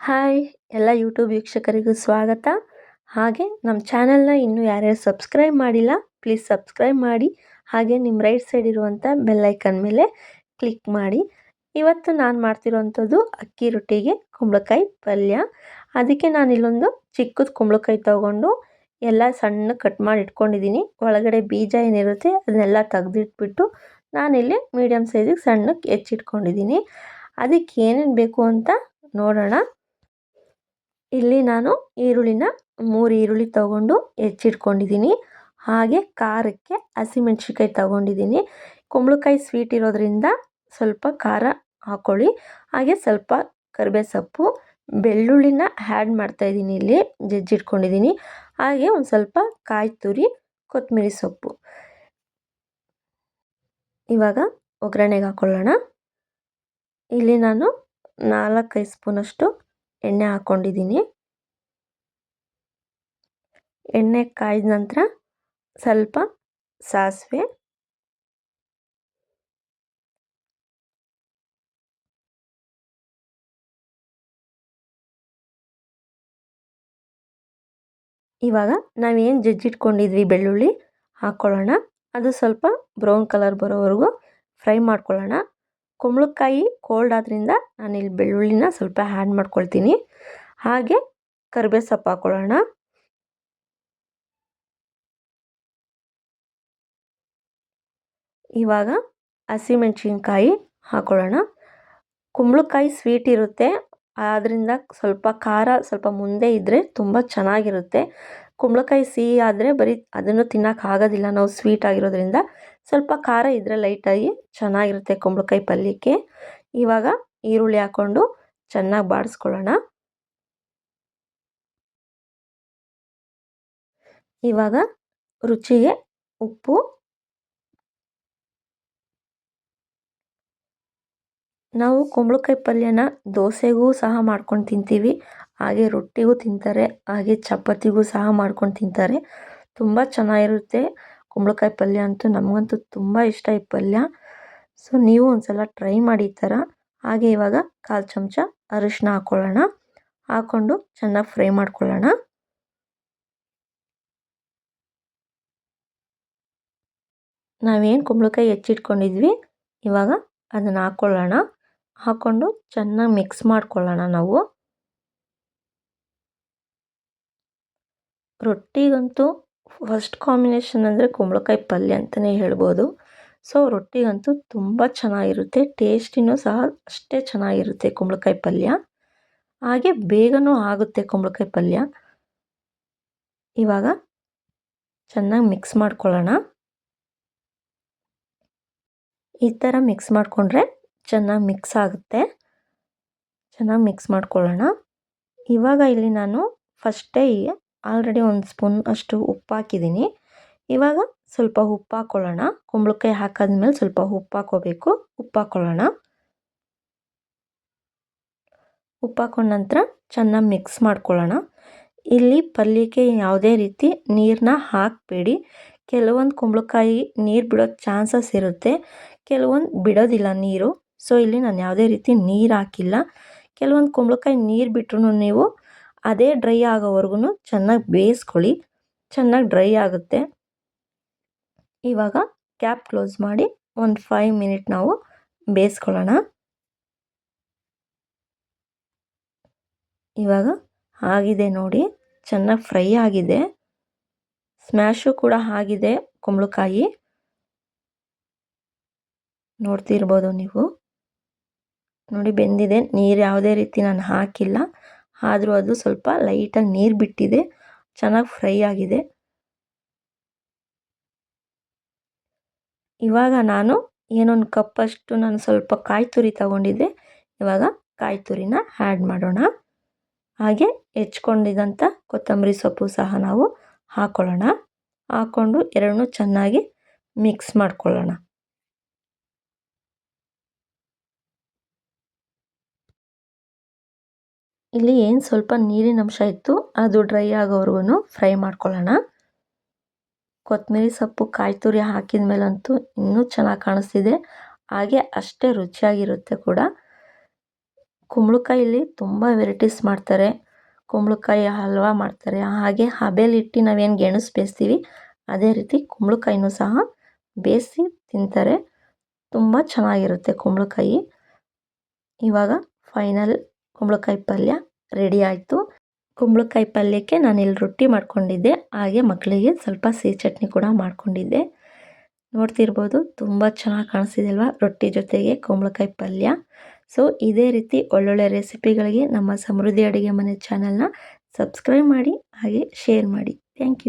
Hi, ಎಲ್ಲ YouTube ವೀಕ್ಷಕರಿಗೂ ಸ್ವಾಗತ. ಹಾಗೆ ನಮ್ಮ ಚಾನಲ್ನ ಇನ್ನೂ ಯಾರ್ಯಾರು ಸಬ್ಸ್ಕ್ರೈಬ್ ಮಾಡಿಲ್ಲ ಪ್ಲೀಸ್ ಸಬ್ಸ್ಕ್ರೈಬ್ ಮಾಡಿ. ಹಾಗೆ ನಿಮ್ಮ ರೈಟ್ ಸೈಡ್ ಇರುವಂಥ ಬೆಲ್ಲೈಕನ್ ಮೇಲೆ ಕ್ಲಿಕ್ ಮಾಡಿ. ಇವತ್ತು ನಾನು ಮಾಡ್ತಿರೋವಂಥದ್ದು ಅಕ್ಕಿ ರೊಟ್ಟಿಗೆ ಕುಂಬಳಕಾಯಿ ಪಲ್ಯ. ಅದಕ್ಕೆ ನಾನು ಇಲ್ಲೊಂದು ಚಿಕ್ಕದು ಕುಂಬಳಕಾಯಿ ತೊಗೊಂಡು ಎಲ್ಲ ಸಣ್ಣ ಕಟ್ ಮಾಡಿ ಇಟ್ಕೊಂಡಿದ್ದೀನಿ ಒಳಗಡೆ ಬೀಜ ಏನಿರುತ್ತೆ ಅದನ್ನೆಲ್ಲ ತೆಗೆದಿಟ್ಬಿಟ್ಟು ನಾನಿಲ್ಲಿ ಮೀಡಿಯಮ್ ಸೈಜಿಗೆ ಸಣ್ಣಕ್ಕೆ ಹೆಚ್ಚಿಟ್ಕೊಂಡಿದ್ದೀನಿ ಅದಕ್ಕೆ ಏನೇನು ಬೇಕು ಅಂತ ನೋಡೋಣ. ಇಲ್ಲಿ ನಾನು ಈರುಳ್ಳಿನ ಮೂರು ಈರುಳ್ಳಿ ತಗೊಂಡು ಹೆಚ್ಚಿಟ್ಕೊಂಡಿದ್ದೀನಿ. ಹಾಗೆ ಖಾರಕ್ಕೆ ಹಸಿಮೆಣ್ಸಿನ್ಕಾಯಿ ತಗೊಂಡಿದ್ದೀನಿ. ಕುಂಬಳಕಾಯಿ ಸ್ವೀಟ್ ಇರೋದ್ರಿಂದ ಸ್ವಲ್ಪ ಖಾರ ಹಾಕ್ಕೊಳ್ಳಿ ಹಾಗೆ ಸ್ವಲ್ಪ ಕರಿಬೇವು ಸೊಪ್ಪು ಬೆಳ್ಳುಳ್ಳಿನ ಆ್ಯಡ್ ಮಾಡ್ತಾಯಿದ್ದೀನಿ ಇಲ್ಲಿ, ಜಜ್ಜಿಟ್ಕೊಂಡಿದ್ದೀನಿ. ಹಾಗೆ ಒಂದು ಸ್ವಲ್ಪ ಕಾಯಿ ತುರಿ ಕೊತ್ತಂಬರಿ ಸೊಪ್ಪು. ಇವಾಗ ಒಗ್ಗರಣೆಗೆ ಹಾಕ್ಕೊಳ್ಳೋಣ ಇಲ್ಲಿ ನಾನು ನಾಲ್ಕೈದು ಸ್ಪೂನಷ್ಟು ಎಣ್ಣೆ ಹಾಕ್ಕೊಂಡಿದ್ದೀನಿ ಎಣ್ಣೆ ಕಾಯ್ದ ನಂತರ ಸ್ವಲ್ಪ ಸಾಸಿವೆ. ಇವಾಗ ನಾವೇನು ಜಜ್ಜಿಟ್ಕೊಂಡಿದ್ವಿ ಬೆಳ್ಳುಳ್ಳಿ ಹಾಕ್ಕೊಳ್ಳೋಣ ಅದು ಸ್ವಲ್ಪ ಬ್ರೌನ್ ಕಲರ್ ಬರೋವರೆಗೂ ಫ್ರೈ ಮಾಡ್ಕೊಳ್ಳೋಣ. ಕುಂಬಳಕಾಯಿ ಕೋಲ್ಡ್ ಆದ್ದರಿಂದ ನಾನಿಲ್ಲಿ ಬೆಳ್ಳುಳ್ಳಿನ ಸ್ವಲ್ಪ ಆ್ಯಡ್ ಮಾಡ್ಕೊಳ್ತೀನಿ. ಹಾಗೆ ಕರಿಬೇವು ಸೊಪ್ಪು ಹಾಕ್ಕೊಳ್ಳೋಣ ಇವಾಗ ಹಸಿಮೆಣ್ಸಿನ್ಕಾಯಿ ಹಾಕ್ಕೊಳ್ಳೋಣ ಕುಂಬಳಕಾಯಿ ಸ್ವೀಟ್ ಇರುತ್ತೆ. ಆದ್ದರಿಂದ ಸ್ವಲ್ಪ ಖಾರ ಸ್ವಲ್ಪ ಮುಂದೆ ಇದ್ದರೆ ತುಂಬ ಚೆನ್ನಾಗಿರುತ್ತೆ. ಕುಂಬಳಕಾಯಿ ಸಿಹಿ ಆದರೆ ಬರೀ ಅದನ್ನು ತಿನ್ನೋಕೆ ಆಗೋದಿಲ್ಲ, ನಾವು ಸ್ವೀಟ್ ಆಗಿರೋದ್ರಿಂದ ಸ್ವಲ್ಪ ಖಾರ ಇದ್ದರೆ ಲೈಟಾಗಿ ಚೆನ್ನಾಗಿರುತ್ತೆ ಕುಂಬಳಕಾಯಿ ಪಲ್ಯಕ್ಕೆ. ಇವಾಗ ಈರುಳ್ಳಿ ಹಾಕ್ಕೊಂಡು ಚೆನ್ನಾಗಿ ಬಾಡಿಸ್ಕೊಳ್ಳೋಣ. ಇವಾಗ ರುಚಿಗೆ ಉಪ್ಪು ನಾವು ಕುಂಬಳಕಾಯಿ ಪಲ್ಯನ ದೋಸೆಗೂ ಸಹ ಮಾಡ್ಕೊಂಡು ತಿಂತೀವಿ. ಹಾಗೆ ರೊಟ್ಟಿಗೂ ತಿಂತಾರೆ, ಹಾಗೆ ಚಪಾತಿಗೂ ಸಹ ಮಾಡ್ಕೊಂಡು ತಿಂತಾರೆ. ತುಂಬ ಚೆನ್ನಾಗಿರುತ್ತೆ ಕುಂಬಳಕಾಯಿ ಪಲ್ಯ ಅಂತೂ. ನಮಗಂತೂ ತುಂಬ ಇಷ್ಟ ಈ ಪಲ್ಯ. ಸೊ, ನೀವು ಒಂದು ಸಲ ಟ್ರೈ ಮಾಡಿ ಥರ. ಹಾಗೆ ಇವಾಗ ಕಾಲು ಚಮಚ ಅರಿಶಿನ ಹಾಕ್ಕೊಳ್ಳೋಣ ಹಾಕ್ಕೊಂಡು ಚೆನ್ನಾಗಿ ಫ್ರೈ ಮಾಡ್ಕೊಳ್ಳೋಣ. ನಾವೇನು ಕುಂಬಳಕಾಯಿ ಹೆಚ್ಚಿಟ್ಕೊಂಡಿದ್ವಿ, ಇವಾಗ ಅದನ್ನು ಹಾಕ್ಕೊಳ್ಳೋಣ ಹಾಕ್ಕೊಂಡು ಚೆನ್ನಾಗಿ ಮಿಕ್ಸ್ ಮಾಡ್ಕೊಳ್ಳೋಣ ನಾವು. ರೊಟ್ಟಿಗಂತೂ ಫಸ್ಟ್ ಕಾಂಬಿನೇಷನ್ ಅಂದರೆ ಕುಂಬಳಕಾಯಿ ಪಲ್ಯ ಅಂತಲೇ ಹೇಳ್ಬೋದು. ಸೊ ರೊಟ್ಟಿಗಂತೂ ತುಂಬ ಚೆನ್ನಾಗಿರುತ್ತೆ ಟೇಸ್ಟಿನೂ ಸಹ ಅಷ್ಟೇ ಚೆನ್ನಾಗಿರುತ್ತೆ ಕುಂಬಳಕಾಯಿ ಪಲ್ಯ. ಹಾಗೆ ಬೇಗನೂ ಆಗುತ್ತೆ ಕುಂಬಳಕಾಯಿ ಪಲ್ಯ. ಇವಾಗ ಚೆನ್ನಾಗಿ ಮಿಕ್ಸ್ ಮಾಡ್ಕೊಳ್ಳೋಣ. ಈ ಥರ ಮಿಕ್ಸ್ ಮಾಡಿಕೊಂಡ್ರೆ ಚೆನ್ನಾಗಿ ಮಿಕ್ಸ್ ಆಗುತ್ತೆ. ಚೆನ್ನಾಗಿ ಮಿಕ್ಸ್ ಮಾಡ್ಕೊಳ್ಳೋಣ. ಇವಾಗ ಇಲ್ಲಿ ನಾನು ಫಸ್ಟೇ ಆಲ್ರೆಡಿ ಒಂದು ಸ್ಪೂನ್ ಅಷ್ಟು ಉಪ್ಪು ಹಾಕಿದ್ದೀನಿ. ಇವಾಗ ಸ್ವಲ್ಪ ಉಪ್ಪು ಹಾಕ್ಕೊಳ್ಳೋಣ ಕುಂಬಳಕಾಯಿ ಹಾಕಾದ್ಮೇಲೆ ಸ್ವಲ್ಪ ಉಪ್ಪು ಹಾಕ್ಕೋಬೇಕು. ಉಪ್ಪು ಹಾಕ್ಕೊಳ್ಳೋಣ ಉಪ್ಪು ಹಾಕೊಂಡ ನಂತರ ಚೆನ್ನಾಗಿ ಮಿಕ್ಸ್ ಮಾಡ್ಕೊಳ್ಳೋಣ. ಇಲ್ಲಿ ಪಲ್ಯಕ್ಕೆ ಯಾವುದೇ ರೀತಿ ನೀರನ್ನ ಹಾಕಬೇಡಿ. ಕೆಲವೊಂದು ಕುಂಬಳಕಾಯಿ ನೀರು ಬಿಡೋ ಚಾನ್ಸಸ್ ಇರುತ್ತೆ. ಕೆಲವೊಂದು ಬಿಡೋದಿಲ್ಲ ನೀರು. ಸೊ, ಇಲ್ಲಿ ನಾನು ಯಾವುದೇ ರೀತಿ ನೀರು ಹಾಕಿಲ್ಲ. ಕೆಲವೊಂದು ಕುಂಬಳಕಾಯಿ ನೀರು ಬಿಟ್ರೂ ನೀವು ಅದೇ ಡ್ರೈ ಆಗೋವರೆಗೂ ಚೆನ್ನಾಗಿ ಬೇಯಿಸ್ಕೊಳ್ಳಿ. ಚೆನ್ನಾಗಿ ಡ್ರೈ ಆಗುತ್ತೆ. ಇವಾಗ ಕ್ಯಾಪ್ ಕ್ಲೋಸ್ ಮಾಡಿ ಒಂದು ಫೈವ್ ಮಿನಿಟ್ ನಾವು ಬೇಯಿಸ್ಕೊಳ್ಳೋಣ. ಇವಾಗ ಆಗಿದೆ ನೋಡಿ, ಚೆನ್ನಾಗಿ ಫ್ರೈ ಆಗಿದೆ. ಸ್ಮ್ಯಾಶು ಕೂಡ ಆಗಿದೆ ಕುಂಬಳಕಾಯಿ. ನೋಡ್ತಿರ್ಬೋದು ನೀವು. ನೋಡಿ ಬೆಂದಿದೆ. ನೀರು ಯಾವುದೇ ರೀತಿ ನಾನು ಹಾಕಿಲ್ಲ. ಆದರೂ ಅದು ಸ್ವಲ್ಪ ಲೈಟಾಗಿ ನೀರು ಬಿಟ್ಟಿದೆ. ಚೆನ್ನಾಗಿ ಫ್ರೈ ಆಗಿದೆ. ಇವಾಗ ನಾನು ಏನೊಂದು ಕಪ್ಪಷ್ಟು ನಾನು ಸ್ವಲ್ಪ ಕಾಯಿ ತುರಿ ತಗೊಂಡಿದ್ದೆ. ಇವಾಗ ಕಾಯಿ ತುರಿನ ಆ್ಯಡ್ ಮಾಡೋಣ. ಹಾಗೆ ಹೆಚ್ಕೊಂಡಿದ್ದಂಥ ಕೊತ್ತಂಬರಿ ಸೊಪ್ಪು ಸಹ ನಾವು ಹಾಕ್ಕೊಳ್ಳೋಣ ಹಾಕ್ಕೊಂಡು ಎರಡನ್ನೂ ಚೆನ್ನಾಗಿ ಮಿಕ್ಸ್ ಮಾಡ್ಕೊಳ್ಳೋಣ. ಇಲ್ಲಿ ಏನು ಸ್ವಲ್ಪ ನೀರಿನ ಅಂಶ ಇತ್ತು, ಅದು ಡ್ರೈ ಆಗೋವರೆಗೂ ಫ್ರೈ ಮಾಡ್ಕೊಳ್ಳೋಣ. ಕೊತ್ತಂಬರಿ ಸೊಪ್ಪು ಕಾಯಿ ತುರಿ ಹಾಕಿದ ಮೇಲಂತೂ ಇನ್ನೂ ಚೆನ್ನಾಗಿ ಕಾಣಿಸ್ತಿದೆ. ಹಾಗೆ ಅಷ್ಟೇ ರುಚಿಯಾಗಿರುತ್ತೆ ಕೂಡ. ಕುಂಬಳಕಾಯಲ್ಲಿ ತುಂಬ ವೆರೈಟೀಸ್ ಮಾಡ್ತಾರೆ. ಕುಂಬಳಕಾಯಿ ಹಲ್ವಾ ಮಾಡ್ತಾರೆ. ಹಾಗೆ ಹಬೆಲಿಟ್ಟು ನಾವೇನು ಗೆಣಸು ಬೇಯಿಸ್ತೀವಿ, ಅದೇ ರೀತಿ ಕುಂಬಳಕಾಯಿನೂ ಸಹ ಬೇಯಿಸಿ ತಿಂತಾರೆ. ತುಂಬ ಚೆನ್ನಾಗಿರುತ್ತೆ ಕುಂಬಳಕಾಯಿ. ಇವಾಗ ಫೈನಲ್ ಕುಂಬಳಕಾಯಿ ಪಲ್ಯ ರೆಡಿ ಆಯಿತು. ಕುಂಬಳಕಾಯಿ ಪಲ್ಯಕ್ಕೆ ನಾನು ಇಲ್ಲಿ ರೊಟ್ಟಿ ಮಾಡ್ಕೊಂಡಿದ್ದೆ. ಹಾಗೆ ಮಕ್ಕಳಿಗೆ ಸ್ವಲ್ಪ ಸಿಹಿ ಚಟ್ನಿ ಕೂಡ ಮಾಡ್ಕೊಂಡಿದ್ದೆ. ನೋಡ್ತಿರ್ಬೋದು ತುಂಬ ಚೆನ್ನಾಗಿ ಕಾಣಿಸ್ತಿದೆ ರೊಟ್ಟಿ ಜೊತೆಗೆ ಕುಂಬಳಕಾಯಿ ಪಲ್ಯ. ಸೊ ಇದೇ ರೀತಿ ಒಳ್ಳೊಳ್ಳೆ ರೆಸಿಪಿಗಳಿಗೆ ನಮ್ಮ ಸಮೃದ್ಧಿ ಅಡುಗೆ ಮನೆ ಚಾನಲ್ನ ಸಬ್ಸ್ಕ್ರೈಬ್ ಮಾಡಿ, ಹಾಗೆ ಶೇರ್ ಮಾಡಿ. Thank you